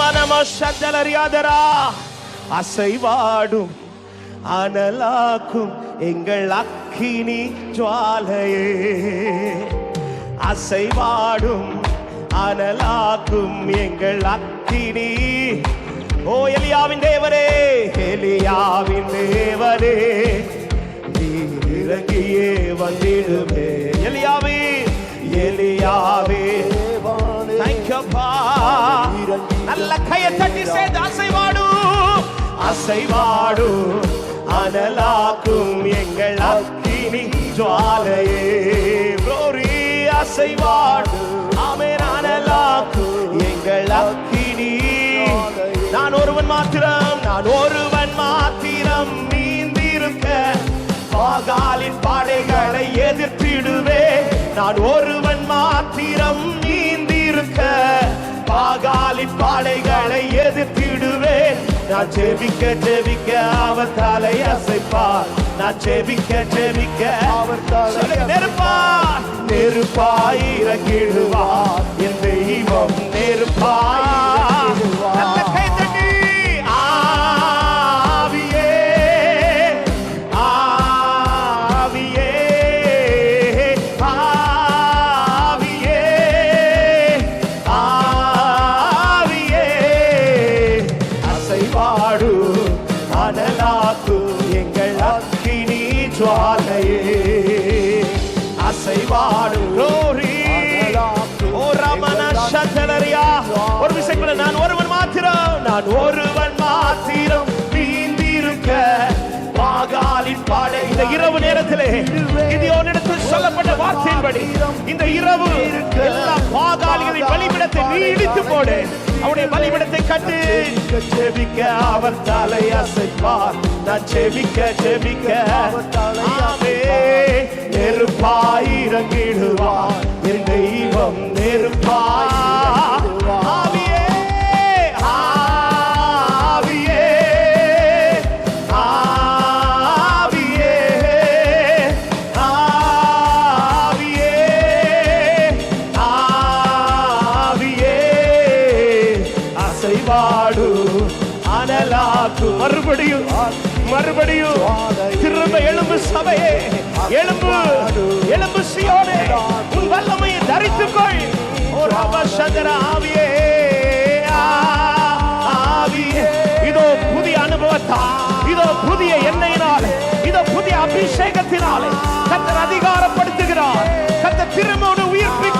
மனம சந்தலறியாதரா அசைவாடும் அனலாக்கும் எங்கள் அக்கினி ஜுவாலையே. அசைவாடும் அனலாக்கும் எங்கள் அக்கினி. ஓ எலியாவின் தேவரே எலியாவின் தேவரே நீர் இறங்கியே வந்திடுமே. எலியாவே எலியாவே. தேங்க்யூப்பா நல்ல கையை தட்டி சேர்ந்து அசைவாடு. அசைவாடு. அனலாக்கும் எங்கள் அக்கினி ஜுவாலையே. glory அசைவாடு. ஆமேன் அனலாக்கும் எங்கள் அக்கினி. நான் ஒருவன் மாத்திரம் நான் ஒருவன் மாத்திரம் நீந்திருக்க. பாகாலின் பாடைகளை எதிர்த்திடுவே நான் ஒருவன் மாத்திரம் நீந்திருக்க. பாகாலின் படைகளை எதிர்த்திடுவேன். நான் ஜெபிக்க ஜெபிக்க அவர் தலை அசைப்பார். நான் ஜெபிக்க ஜெபிக்க அவர் தலை நெருப்பார் நெருப்பாய் இறங்கிடுவார் என் தெய்வம் நெருப்பார் ஜுவாலையே அசைவாடு glory ஓ ரமண சந்தலரியா ஒரு விஷயம் கூட நான் ஒருவன் மாத்திரம் நான் ஒருவன் மாத்திரம் நீந்திருக்க பாகாலின் பாடை. இந்த இரவு நேரத்திலே இது உன்னிடத்தில் சொல்லப்பட்ட வார்த்தையின்படி இந்த இரவு எல்லா பாகாலிகளின் பலிபிடத்தை நீ இடித்து போடு. அவருடைய பலிபிடத்தை கட்டு. செபிக்க அவர் தலை அசைப்பார். நான் செபிக்க செபிக்க ஆமே நெருப்பாய் இறங்கிடுவார். என் தெய்வம் நெருப்பாய் பாடு. அனலாக்கு. மறுபடியும் மறுபடியும். திரும்ப எலும்பு சபையே. எலும்பு எலும்பு சியோனே. உன் வல்லமையை தரித்துக்கொள். ஒரு ரப ஆவியே. ஆவியே. இதோ புதிய அனுபவத்தா இதோ புதிய எண்ணெயினால் இதோ புதிய அபிஷேகத்தினாலே கத்தர் அதிகாரப்படுத்துகிறார். கத்தர் திரும்ப உயிர்ப்பிக்க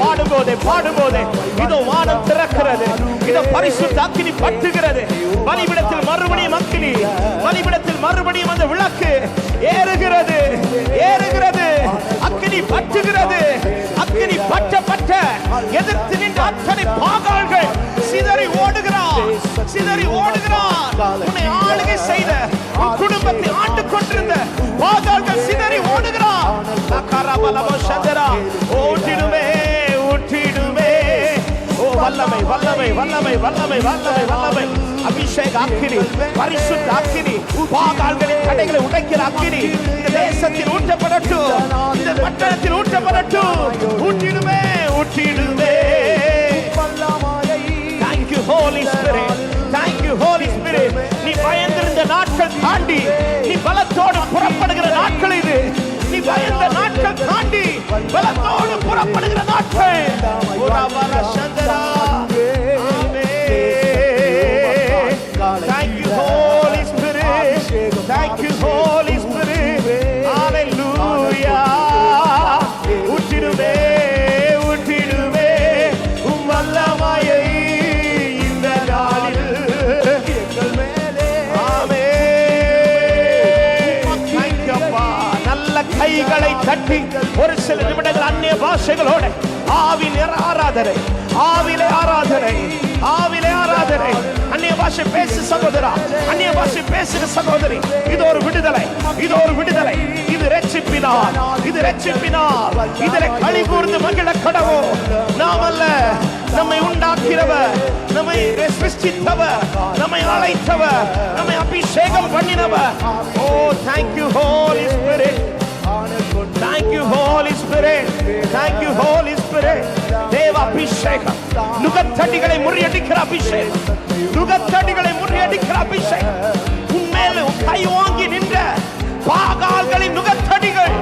பாடும்போதே பாடும்போதே இதோ வானம் திறக்கிறது இதோ பரிசுத்த அக்கினி பட்டுகிறது. பலிபிடத்தில் மறுபடியும் அக்கினி பலிபிடத்தில் மறுபடியும் அந்த விளக்கு ஏறுகிறது ஏறுகிறது. அக்கினி பற்றுகிறது அக்கினி பற்ற பற்ற எதிர்த்து நின்ற அத்தனை பாகால்கள் சிதறி ஓடுகிறார் சிதறி ஓடுகிறார் அக்கரபலமோ ஊற்றிடுமே ஓ வல்லமை வல்லமை வல்லமை வல்லமை வல்லமை வல்லமை. அபிஷேக அக்கினி பரிசுத்த அக்கினி பாகால்களின் கடைகளை உடைக்கிற அக்கினி. இந்த தேசத்தில் ஊற்றப்படட்டும் இந்த பட்டணத்தில் ஊற்றப்படட்டும். ஊற்றிடுமே ஊற்றிடுமே. Thank you Holy Spirit thank you Holy Spirit நீ பயந்திருந்த நாட்கள் தாண்டி நீ பலத்தோடு புறப்படுகிற நாட்கள் இது. நீ பயந்த பலத்தோடு புறப்படுகிற நாட்கள் ஆமே ஒரு சில நிமிடங்கள் அந்நிய பாஷைகளோட ஆவின் ஆராதனை ஆவிலே ஆராதனை ஆவிலே ஆராதனை. அந்நிய பாஷை பேசு சகோதரா அந்நிய பாஷை பேசுகிற சகோதரி. இது ஒரு விடுதலை இது ஒரு விடுதலை. இது ரட்சிப்பினால் இது ரட்சிப்பினால். இதில் களி கூர்ந்து மகிழ கடவோ நாம் அல்ல நம்மை உண்டாக்கிறவர் நம்மை சிருஷ்டித்தவர் நம்மை அழைத்தவர் நம்மை அபிஷேகம் பண்ணினவர். ஓ thank you ho thank you holy Holy தேவ அபிஷேகம் நுகத்தடிகளை முறியடிக்கிற அபிஷேகம் நுகத்தடிகளை முறியடிக்கிற அபிஷேகம் உண்மையில கை வாங்கி நின்ற பாகால்களின் நுகத்தடிகள்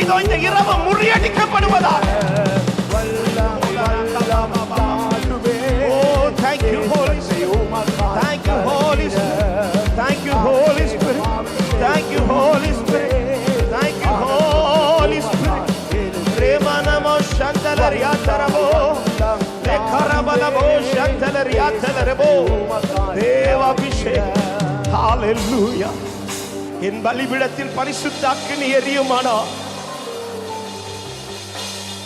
இதோ இந்த இரவு முறியடிக்கப்படுவதாக தேவாபிஷேகம். என் பலிபிடத்தில் பரிசுத்த அக்கினி எரியுமானா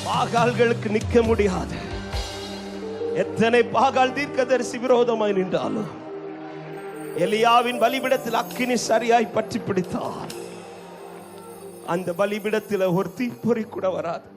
பாகால்களுக்கு நிற்க முடியாது. எத்தனை பாகால் தீர்க்கதரிசி விரோதமாய் நின்றாலும் எலியாவின் பலிபிடத்தில் அக்கினி சரியாய் பற்றி பிடித்தார் அந்த பலிபிடத்தில் ஒரு தீப்பொறி கூட வராது.